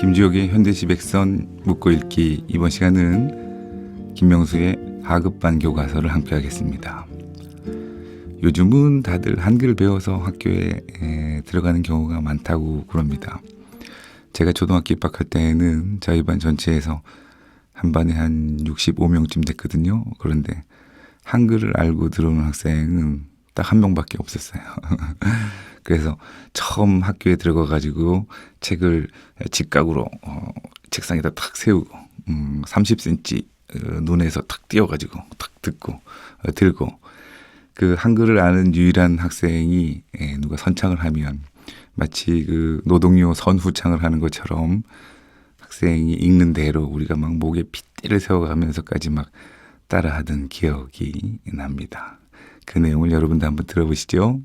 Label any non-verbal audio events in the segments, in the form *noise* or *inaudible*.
김지옥의 현대시 백선 묻고 읽기 이번 시간은 김명수의 하급반 교과서를 함께 하겠습니다. 요즘은 다들 한글 배워서 학교에 에, 들어가는 경우가 많다고 그럽니다. 제가 초등학교 입학할 때에는 저희 반 전체에서 한 반에 한 65명쯤 됐거든요. 그런데 한글을 알고 들어오는 학생은 딱 한 명밖에 없었어요. *laughs* 그래서 처음 학교에 들어가 가지고 책을 직각으로 어, 책상에다 탁 세우고 음, 30cm 어, 눈에서 탁 띄어 가지고 탁 듣고 어, 들고 그 한글을 아는 유일한 학생이 예, 누가 선창을 하면 마치 그 노동요 선후창을 하는 것처럼 학생이 읽는 대로 우리가 막 목에 핏대를 세워가면서까지 막 따라하던 기억이 납니다. 그 내용을 여러분도 한번 들어보시죠.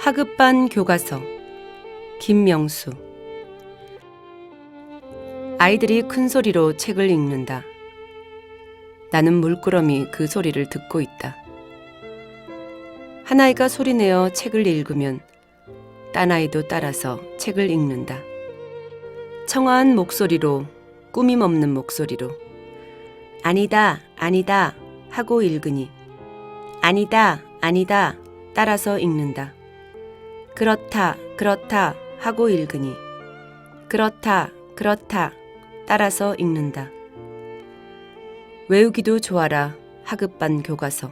하급반 교과서 김명수 아이들이 큰 소리로 책을 읽는다. 나는 물끄러미 그 소리를 듣고 있다. 한 아이가 소리내어 책을 읽으면 딴 아이도 따라서 책을 읽는다. 청아한 목소리로 꾸밈 없는 목소리로 아니다 아니다 하고 읽으니 아니다 아니다 따라서 읽는다. 그렇다, 그렇다 하고 읽으니 그렇다, 그렇다 따라서 읽는다. 외우기도 좋아라 하급반 교과서.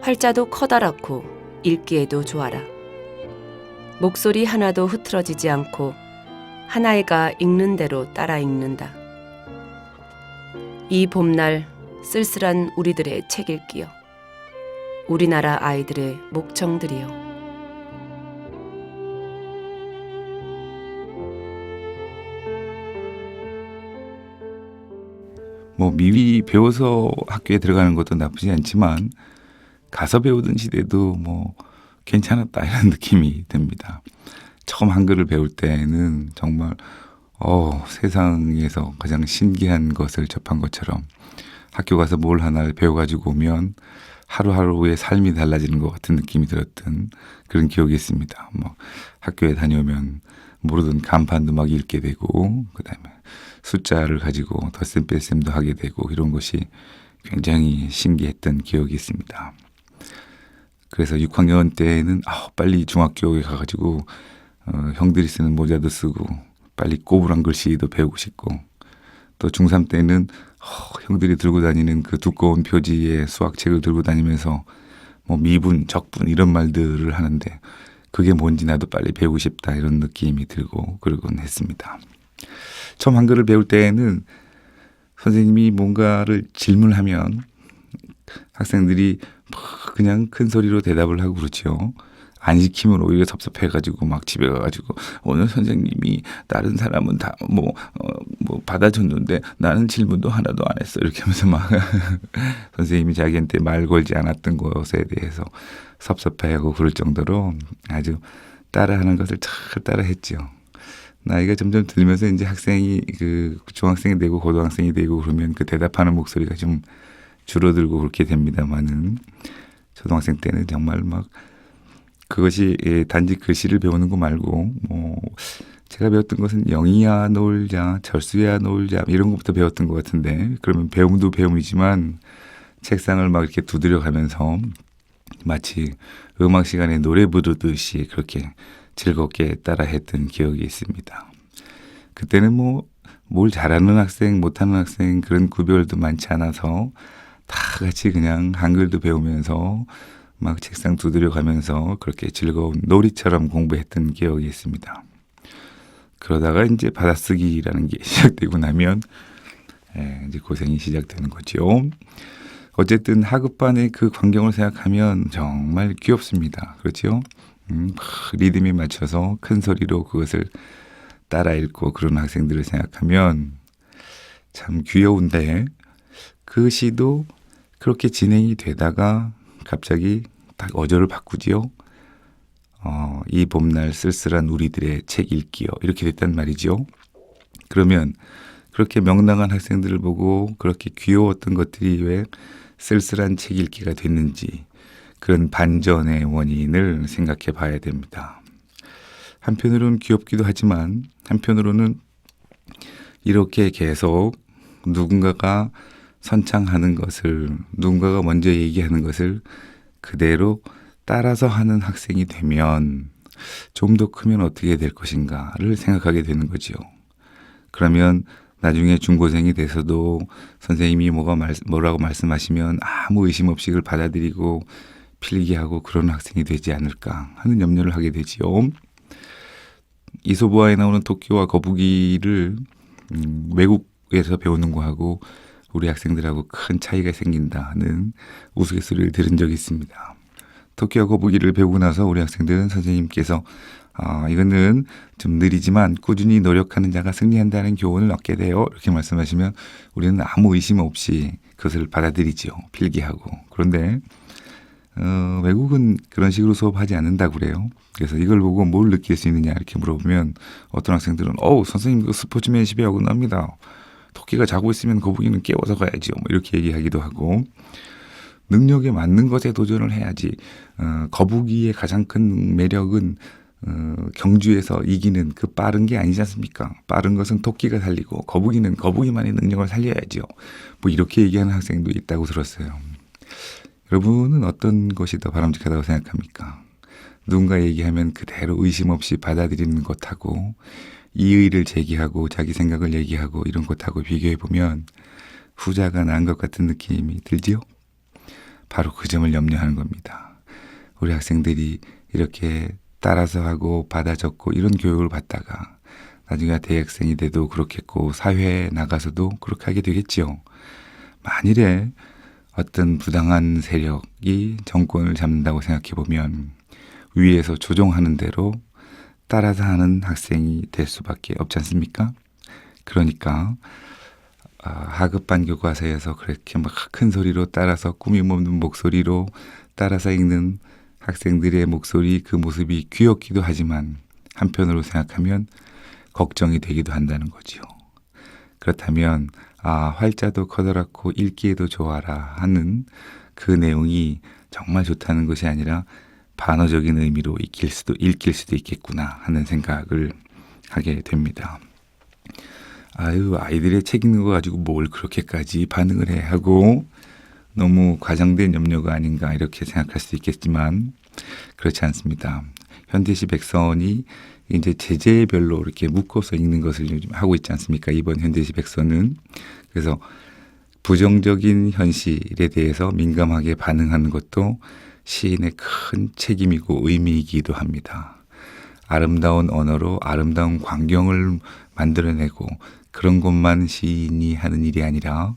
활자도 커다랗고 읽기에도 좋아라. 목소리 하나도 흐트러지지 않고 하나이가 읽는 대로 따라 읽는다. 이 봄날 쓸쓸한 우리들의 책 읽기여. 우리나라 아이들의 목청들이여. 뭐 미리 배워서 학교에 들어가는 것도 나쁘지 않지만 가서 배우던 시대도 뭐 괜찮았다 이런 *laughs* 느낌이 듭니다. 처음 한글을 배울 때는 정말 어, 세상에서 가장 신기한 것을 접한 것처럼 학교 가서 뭘 하나 배워가지고 오면 하루하루의 삶이 달라지는 것 같은 느낌이 들었던 그런 기억이 있습니다. 뭐 학교에 다녀오면 모르던 간판도 막 읽게 되고 그다음에 숫자를 가지고 덧셈 뺄셈도 하게 되고 이런 것이 굉장히 신기했던 기억이 있습니다. 그래서 6학년 때는 아, 빨리 중학교에 가가지고 어, 형들이 쓰는 모자도 쓰고 빨리 꼬부랑 글씨도 배우고 싶고 또 중3 때는 어, 형들이 들고 다니는 그 두꺼운 표지의 수학책을 들고 다니면서 뭐 미분, 적분 이런 말들을 하는데 그게 뭔지 나도 빨리 배우고 싶다 이런 느낌이 들고 그러곤 했습니다. 처음 한글을 배울 때에는 선생님이 뭔가를 질문하면 학생들이 막 그냥 큰 소리로 대답을 하고 그렇죠. 안 시키면 오히려 섭섭해가지고 막 집에 가가지고 오늘 선생님이 다른 사람은 다뭐 어, 뭐 받아줬는데 나는 질문도 하나도 안 했어 이렇게 하면서 막 *laughs* 선생님이 자기한테 말 걸지 않았던 것에 대해서 섭섭해하고 그럴 정도로 아주 따라하는 것을 잘 따라했죠. 나이가 점점 들면서 이제 학생이 그 중학생이 되고 고등학생이 되고 그러면 그 대답하는 목소리가 좀 줄어들고 그렇게 됩니다만은 초등학생 때는 정말 막 그것이 예, 단지 글씨를 배우는 거 말고 뭐 제가 배웠던 것은 영이야 놀자 절수야 놀자 이런 것부터 배웠던 것 같은데 그러면 배움도 배움이지만 책상을 막 이렇게 두드려 가면서 마치 음악 시간에 노래 부르듯이 그렇게 즐겁게 따라했던 기억이 있습니다. 그때는 뭐 뭘 잘하는 학생, 못하는 학생 그런 구별도 많지 않아서 다 같이 그냥 한글도 배우면서 막 책상 두드려 가면서 그렇게 즐거운 놀이처럼 공부했던 기억이 있습니다. 그러다가 이제 받아쓰기라는 게 *laughs* 시작되고 나면 예, 이제 고생이 시작되는 거죠. 어쨌든 하급반의 그 광경을 생각하면 정말 귀엽습니다. 그렇죠? 음, 막 리듬에 맞춰서 큰 소리로 그것을 따라 읽고 그런 학생들을 생각하면 참 귀여운데 그 시도 그렇게 진행이 되다가 갑자기 딱 어조를 바꾸지요. 어, 이 봄날 쓸쓸한 우리들의 책 읽기요. 이렇게 됐단 말이죠. 그러면 그렇게 명랑한 학생들을 보고 그렇게 귀여웠던 것들이 왜 쓸쓸한 책 읽기가 됐는지 그런 반전의 원인을 생각해 봐야 됩니다. 한편으로는 귀엽기도 하지만 한편으로는 이렇게 계속 누군가가 선창하는 것을 누군가가 먼저 얘기하는 것을 그대로 따라서 하는 학생이 되면 좀 더 크면 어떻게 될 것인가를 생각하게 되는 거지요. 그러면 나중에 중고생이 돼서도 선생님이 뭐가 말, 뭐라고 말씀하시면 아무 의심 없이 그걸 받아들이고 필기하고 그런 학생이 되지 않을까 하는 염려를 하게 되지요. 이소부화에 나오는 토끼와 거북이를 음, 외국에서 배우는 거하고 우리 학생들하고 큰 차이가 생긴다는 우스갯소리를 들은 적이 있습니다. 토끼와 거북이를 배우고 나서 우리 학생들은 선생님께서 아, 이거는 좀 느리지만 꾸준히 노력하는 자가 승리한다는 교훈을 얻게 돼요. 이렇게 말씀하시면 우리는 아무 의심 없이 그것을 받아들이지요. 필기하고. 그런데 어, 외국은 그런 식으로 수업하지 않는다고 그래요. 그래서 이걸 보고 뭘 느낄 수 있느냐 이렇게 물어보면 어떤 학생들은 어우 선생님 그 스포츠맨십이 어긋납니다. 토끼가 자고 있으면 거북이는 깨워서 가야지요. 뭐 이렇게 얘기하기도 하고 능력에 맞는 것에 도전을 해야지. 어, 거북이의 가장 큰 매력은 어, 경주에서 이기는 그 빠른 게 아니지 않습니까? 빠른 것은 토끼가 살리고 거북이는 거북이만의 능력을 살려야지요. 뭐 이렇게 얘기하는 학생도 있다고 들었어요. 여러분은 어떤 것이 더 바람직하다고 생각합니까? 누군가 얘기하면 그대로 의심 없이 받아들이는 것하고 이의를 제기하고 자기 생각을 얘기하고 이런 것하고 비교해 보면 후자가 나은 것 같은 느낌이 들지요? 바로 그 점을 염려하는 겁니다. 우리 학생들이 이렇게 따라서 하고 받아 적고 이런 교육을 받다가 나중에 대학생이 돼도 그렇겠고 사회에 나가서도 그렇게 하게 되겠지요. 만일에 어떤 부당한 세력이 정권을 잡는다고 생각해 보면 위에서 조종하는 대로 따라서 하는 학생이 될 수밖에 없지 않습니까? 그러니까 아, 하급반 교과서에서 그렇게 막 큰 소리로 따라서 꾸밈 없는 목소리로 따라서 읽는 학생들의 목소리 그 모습이 귀엽기도 하지만 한편으로 생각하면 걱정이 되기도 한다는 거지요. 그렇다면 아 활자도 커다랗고 읽기에도 좋아라 하는 그 내용이 정말 좋다는 것이 아니라 반어적인 의미로 읽힐 수도 읽힐 수도 있겠구나 하는 생각을 하게 됩니다. 아유 아이들의 책 읽는 거 가지고 뭘 그렇게까지 반응을 해 하고 너무 과장된 염려가 아닌가 이렇게 생각할 수도 있겠지만 그렇지 않습니다. 현대시 백선이 이제 제재별로 이렇게 묶어서 읽는 것을 요즘 하고 있지 않습니까? 이번 현대시 백선은 그래서 부정적인 현실에 대해서 민감하게 반응하는 것도 시인의 큰 책임이고 의미이기도 합니다. 아름다운 언어로 아름다운 광경을 만들어내고 그런 것만 시인이 하는 일이 아니라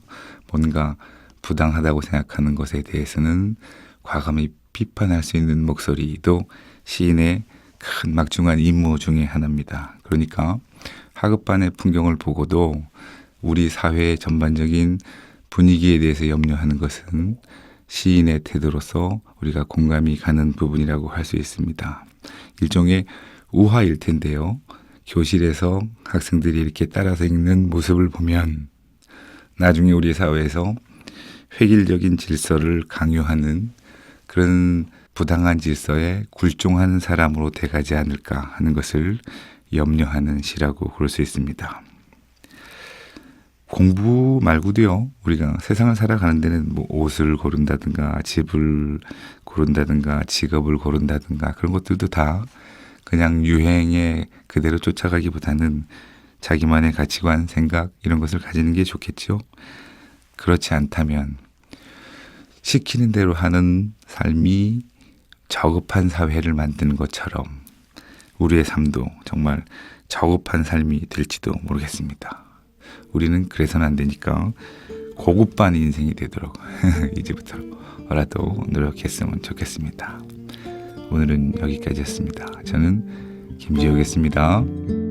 뭔가 부당하다고 생각하는 것에 대해서는 과감히 비판할 수 있는 목소리도 시인의 큰 막중한 임무 중의 하나입니다. 그러니까 하급반의 풍경을 보고도 우리 사회의 전반적인 분위기에 대해서 염려하는 것은 시인의 태도로서 우리가 공감이 가는 부분이라고 할 수 있습니다. 일종의 우화일 텐데요. 교실에서 학생들이 이렇게 따라서 읽는 모습을 보면 나중에 우리 사회에서 획일적인 질서를 강요하는 그런 부당한 질서에 굴종하는 사람으로 돼가지 않을까 하는 것을 염려하는 시라고 그럴 수 있습니다. 공부 말고도요, 우리가 세상을 살아가는 데는 뭐 옷을 고른다든가, 집을 고른다든가, 직업을 고른다든가, 그런 것들도 다 그냥 유행에 그대로 쫓아가기보다는 자기만의 가치관, 생각, 이런 것을 가지는 게 좋겠죠. 그렇지 않다면, 시키는 대로 하는 삶이 저급한 사회를 만드는 것처럼 우리의 삶도 정말 저급한 삶이 될지도 모르겠습니다. 우리는 그래서는 안 되니까 고급반 인생이 되도록 *laughs* 이제부터라도 노력했으면 좋겠습니다. 오늘은 여기까지였습니다. 저는 김지혁이었습니다.